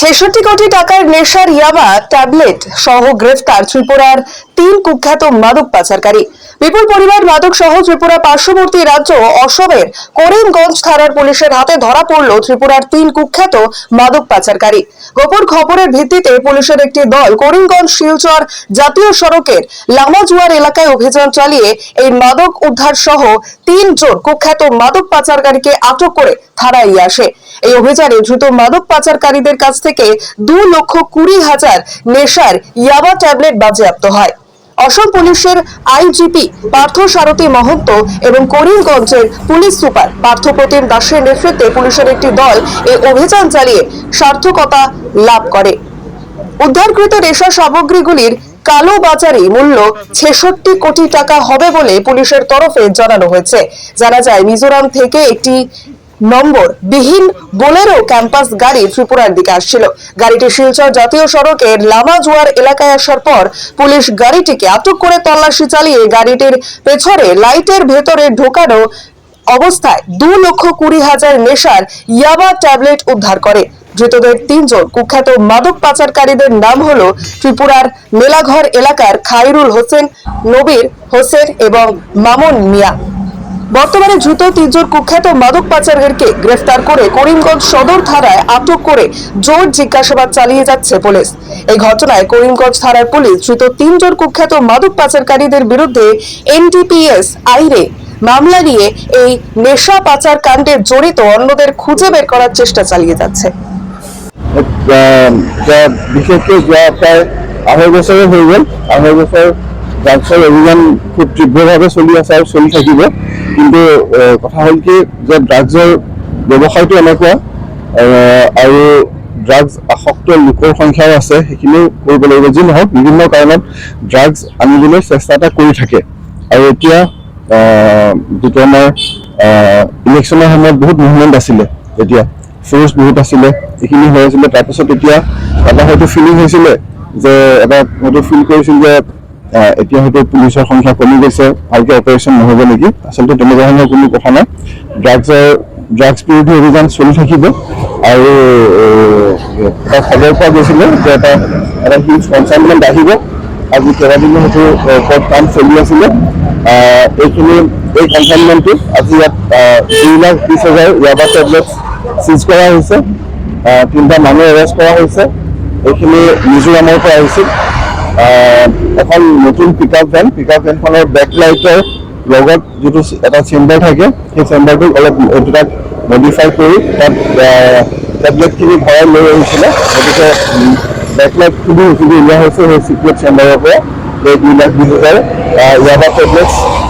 ছেষট্টি কোটি টাকার নেশার ইয়াবা ট্যাবলেট সহ গ্রেফতার ত্রিপুরার তিন কুখ্যাত মাদক পাচারকারী। বিপুল পরিমাণ মাদক সহ ত্রিপুরা পার্শ্ববর্তী রাজ্য অসমের করিমগঞ্জ থানার পুলিশের হাতে ধরা পড়ল ত্রিপুরার তিন কুখ্যাত মাদক পাচারকারী। গোপন খবরের ভিত্তিতে পুলিশের একটি দল করিমগঞ্জ শিলচর জাতীয় সড়কের লামাজুয়ার এলাকায় অভিযান চালিয়ে এই মাদক উদ্ধার সহ তিন জন কুখ্যাত মাদক পাচারকারীকে আটক করে থানায় আসে। এই অভিযানে দ্রুত মাদক পাচারকারীদের কাছ থেকে দু লক্ষ কুড়ি হাজার নেশার ইয়াবা ট্যাবলেট বাজেয়াপ্ত হয়। অসম পুলিশের আইজিপি পার্থ সারথী মহন্ত এবং করিমগঞ্জের পুলিশ সুপার পার্থপ্রতিম দাসের নেতৃত্বে পুলিশের একটি দল এই অভিযান চালিয়ে সার্থকতা লাভ করে। উদ্ধারকৃত নেশা সামগ্রীগুলির কালো বাজারে মূল্য ছেষট্টি কোটি টাকা হবে বলে পুলিশের তরফে জানানো হয়েছে। জানা যায়, মিজোরাম থেকে একটি নম্বর বিহীন বোলেরো ক্যাম্পাস গাড়ি ত্রিপুরার দিকে আসছিল। গাড়িটি শিলচর জাতীয় সড়কের লামাজুয়ার এলাকায় আসার পর পুলিশ গাড়িটিকে আটক করে তল্লাশি চালিয়ে গাড়িটির পেছনে লাইটের ভেতরে ঢোকানো অবস্থায় দু লক্ষ কুড়ি হাজার নেশার ইয়াবা ট্যাবলেট উদ্ধার করে। ধৃতদের তিনজন কুখ্যাত মাদক পাচারকারীদের নাম হলো ত্রিপুরার মেলাঘর এলাকার খাইরুল হোসেন, নবীর হোসেন এবং মামুন মিয়া। বর্তমানে দ্রুত তিনজন কুখ্যাত মাদক পাচারকারীকে গ্রেফতার করে করিমগঞ্জ সদর থানায় আটক করে জোর জিজ্ঞাসাবাদ চালিয়ে যাচ্ছে পুলিশ। এই ঘটনায় করিমগঞ্জ থানার পুলিশ দ্রুত তিনজন কুখ্যাত মাদক পাচারকারীদের বিরুদ্ধে এনডিপিএস আইরে মামলা নিয়ে এই নেশা পাচার কাণ্ডে জড়িত অন্যদের খুঁজে বের করার চেষ্টা চালিয়ে যাচ্ছে। আহ, যা বিশেষকৈ যোৱা প্ৰায় আঢ়ৈ বছৰে হৈ গ'ল। আঢ়ৈ অভিযান খুব তীব্ৰভাৱে চলি আছে আৰু চলি থাকিব। কিন্তু কথা হ'ল কি যে ড্ৰাগছৰ ব্যৱসায়টো এনেকুৱা আৰু ড্ৰাগছ আসক্ত লোকৰ সংখ্যাও আছে, সেইখিনিও কৰিব লাগিব। যি নহওক, বিভিন্ন কাৰণত ড্ৰাগছ আনিবলৈ চেষ্টা এটা কৰি থাকে। আৰু এতিয়া যিটো আমাৰ ইলেকশ্যনৰ সময়ত বহুত মুভমেণ্ট আছিলে। এতিয়া ফ'ৰ্চ বহুত আছিলে, এইখিনি হৈ আছিলে। তাৰপিছত এতিয়া এটা হয়তো ফিলিং হৈছিলে যে, এটা হয়তো ফিল কৰিছিল যে এতিয়া হয়তো পুলিচৰ সংখ্যা কমি গৈছে ভালকে অপাৰেশ্যন নহ'ব নেকি? আচলতে তেনেকুৱা ধৰণৰ কোনো কথা নাই। ড্ৰাগছৰ ড্ৰাগছ বিৰোধী অভিযান চলি থাকিব। আৰু এটা খবৰ পোৱা গৈছিলে যে এটা এটা হিউজ কনচাইনমেণ্ট আহিব আজি কেইবাদিনো সেইটো ওপৰত কাম চলি আছিলে। এইখিনি এই কনচাইনমেণ্টটো আজি ইয়াত দুই লাখ বিছ হাজাৰ ইয়াবা টেবলেট চিজ কৰা হৈছে। তিনিটা মানুহ এৰেষ্ট কৰা হৈছে। এইখিনি মিজোৰামৰ পৰা আহিছিল। আহ, এখন নতুন pick up van pick up ভেনখনৰ back লাইটৰ লগত যিটো এটা চেম্বাৰ থাকে সেই চেম্বাৰটোক অলপ তাত মডিফাই কৰি তাত টেবলেটখিনি ভৰাই লৈ আহিছিলে। গতিকে বেকলাইট খুলি খুলি উলিওৱা হৈছে সেই চিক্ৰেট চেম্বাৰৰ পৰা। এই দুই লাখ বিছ হাজাৰ ইয়াবা টেবলেট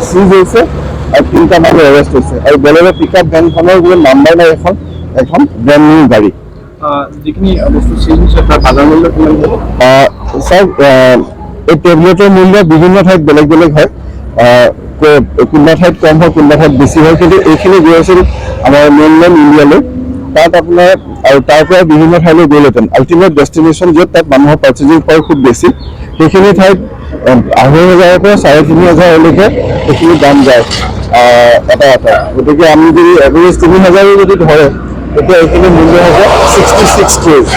চিজ হৈছে আৰু তিনিটা মানুহ এৰেষ্ট হৈছে। আৰু বেলেগে পিক আপ ভেনখনৰ কোনো নাম্বাৰ নাই এখন এখন ব্ৰেণ্ড নিউ গাড়ী। যিখিনি বস্তু চেঞ্জ হৈছে তাৰ বাজাৰ মূল্য কিমান হ'ব? আহ, এই টেবলেটৰ মূল্য বিভিন্ন ঠাইত বেলেগ বেলেগ হয়। কোনোবা ঠাইত কম হয়, কোনোবা ঠাইত বেছি হয়। কিন্তু এইখিনি গৈ আছিল আমাৰ মেইনলেণ্ড ইণ্ডিয়ালৈ তাত আপোনাৰ, আৰু তাৰ পৰা বিভিন্ন ঠাইলৈ গ'লহেঁতেন। আল্টিমেট ডেষ্টিনেশ্যন য'ত তাত মানুহৰ পাৰ্চেজিং পাৱাৰ খুব বেছি। সেইখিনি ঠাইত আঢ়ৈ হাজাৰৰ পৰা চাৰে তিনি হাজাৰলৈকে সেইখিনি দাম যায়। এটা এটা। গতিকে আমি যদি এভাৰেজ তিনি হাজাৰো যদি ধৰে, তেতিয়া এইখিনি মূল্য হ'ব ছিক্সটি ছিক্স ক্ৰ'জ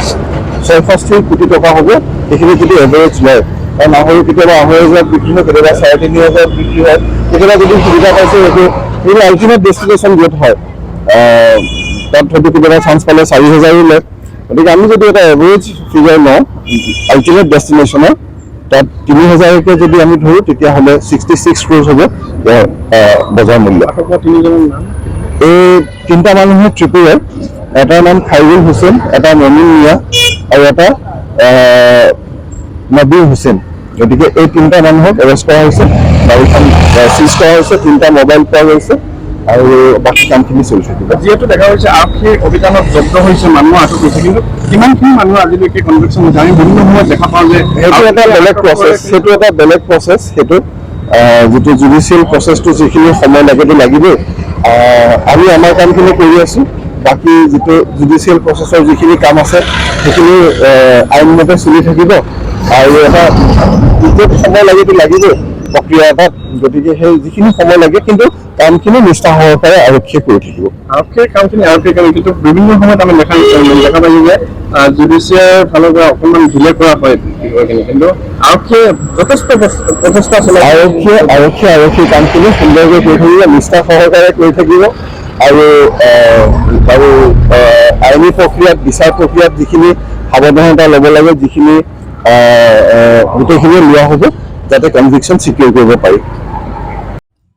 ছয়ষষ্ঠি কোটি টকা হ'ব। সেইখিনি যদি এভাৰেজ লয়। আঢ়ৈ কেতিয়াবা আঢ়ৈ হাজাৰত বিক্ৰী হয়, কেতিয়াবা চাৰে তিনি হাজাৰত বিক্ৰী হয়। কেতিয়াবা যদি সুবিধা পাইছে, সেইটো সেইটো আল্টিমেট ডেষ্টিনেশ্যন য'ত হয় তাত হয়তো কেতিয়াবা চান্স পালে চাৰি হাজাৰো লয়। গতিকে আমি যদি এটা এভাৰেজ ফিগাৰ লওঁ আল্টিমেট ডেষ্টিনেশ্যনৰ তাত তিনি হাজাৰকৈ যদি আমি ধৰোঁ, তেতিয়াহ'লে ছিক্সটি ছিক্স ক্ৰ'জ হ'ব বজাৰ মূল্য। এই তিনিটা মানুহে ত্ৰিপুৰাৰ এটাৰ নাম খাইৰুল হুছেইন, এটা মমিন মিয়া আৰু এটা নবীৰ হুছেইন গতিকে এই তিনিটা মানুহক এৰেষ্ট কৰা হৈছে গাড়ীখন চিজ কৰা হৈছে তিনিটা মোবাইল পোৱা গৈছে আৰু বাকী কামখিনি চলি থাকিব। যিহেতু দেখা হৈছে আৰক্ষীৰ অভিযানত জব্দ হৈছে মানুহ আটক হৈছে কিন্তু কিমানখিনি মানুহ আজিলৈকে কনভেকশ্যন হৈছে আমি বিভিন্ন সময়ত দেখা পাওঁ যে সেইটো এটা বেলেগ প্ৰচেছ সেইটো এটা বেলেগ প্ৰচেছ সেইটো যিটো জুডিচিয়েল প্ৰচেছটো যিখিনি সময় লাগেতো লাগিবই। আমি আমাৰ কামখিনি কৰি আছোঁ বাকী যিটো জুডিচিয়েল প্ৰচেছৰ যিখিনি কাম আছে সেইখিনি আইনমতে চলি থাকিব। আৰু এটা যিটো সময় লাগেতো লাগিবই। প্ৰক্ৰিয়া এটাত গতিকে সেই যিখিনি সময় লাগে কিন্তু কামখিনি নিষ্ঠা সহকাৰে আৰক্ষীয়ে কৰি থাকিব। আৰক্ষীৰ কামখিনি আৰক্ষীৰ কাম কিন্তু বিভিন্ন সময়ত আমি দেখা দেখা পাইছো যে জুডিচিয়াৰ ফালৰ পৰা অকণমান ডিলে কৰা হয় কিন্তু আৰক্ষীয়ে যথেষ্ট প্ৰচেষ্টা চলাই আৰক্ষীয়ে আৰক্ষী আৰক্ষী কামখিনি সুন্দৰকৈ কৰি থাকিব নিষ্ঠা সহকাৰে কৰি থাকিব। আৰু আৰু আইনী প্ৰক্ৰিয়াত বিচাৰ প্ৰক্ৰিয়াত যিখিনি সাৱধানতা ল'ব লাগে যিখিনি আহ, গোটেইখিনি লোৱা হ'ব যাতে কনভিকশন সিকিউর কৰিব পাৰি।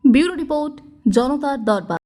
ব্যুরো রিপোর্ট জনতার দরবার